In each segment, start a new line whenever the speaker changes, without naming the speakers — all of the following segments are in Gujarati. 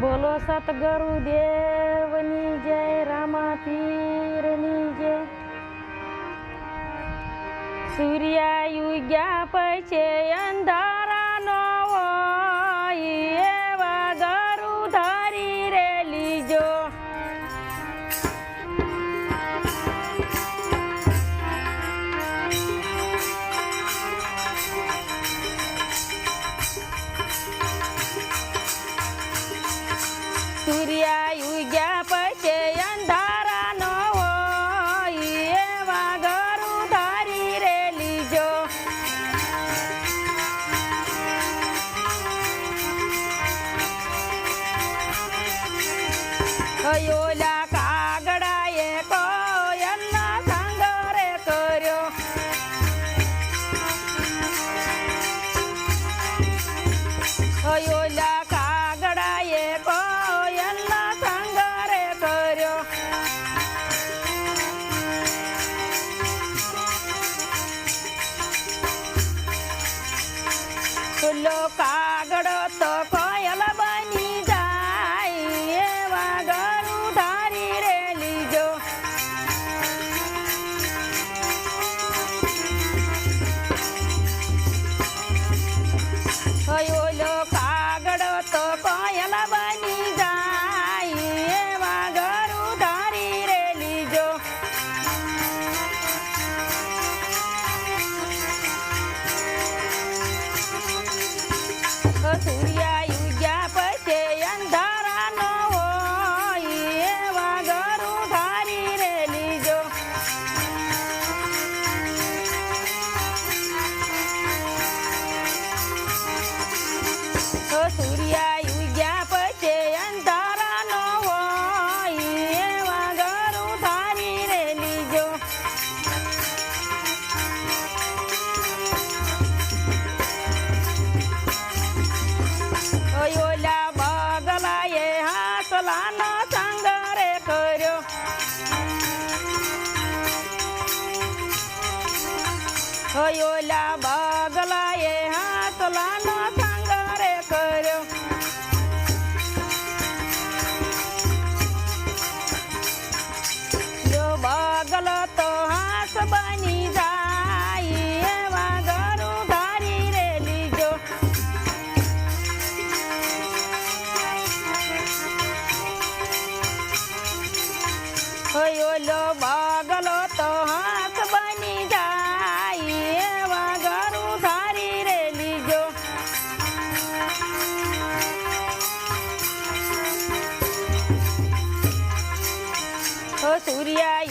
બોલો સતગુરુ દેવની જય રામા પીરની જય. સૂર્યા યુગ્યા પછી અંધા અયોલા કાગડાએ કોયલના સાંગરે કર્યો. અયોલા કાગડાએ કોયલના સાંગરે કર્યો. ચૂલો કાગડો તો ถึง થયો લાબા Yeah.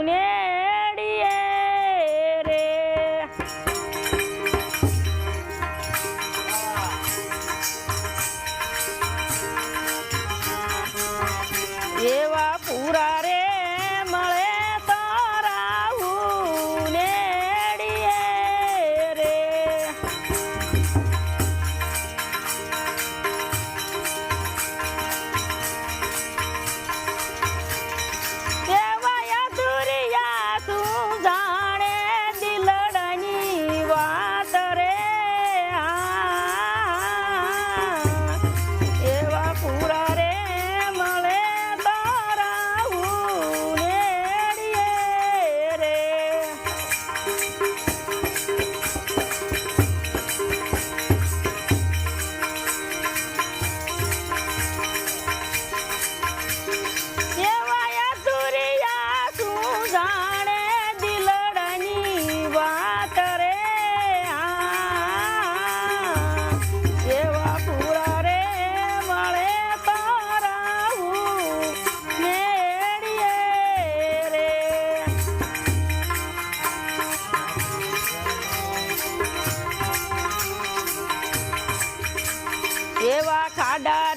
mulher. Tada!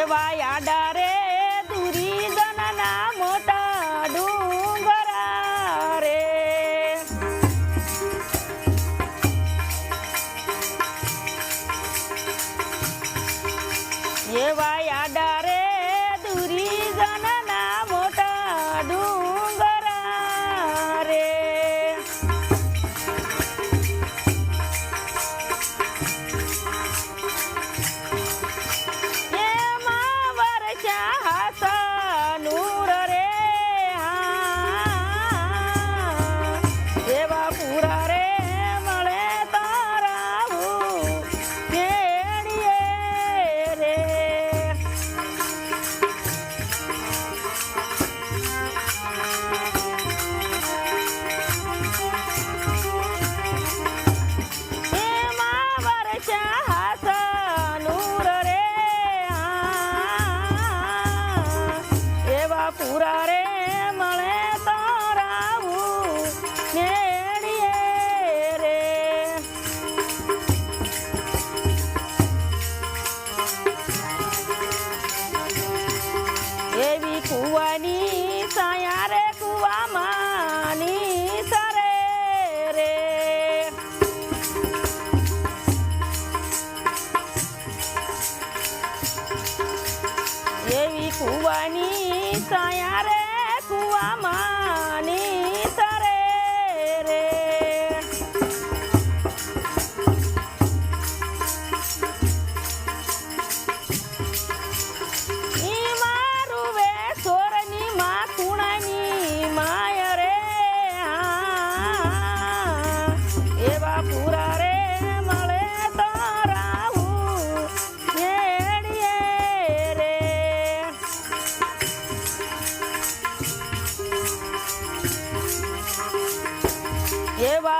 拜拜 lleva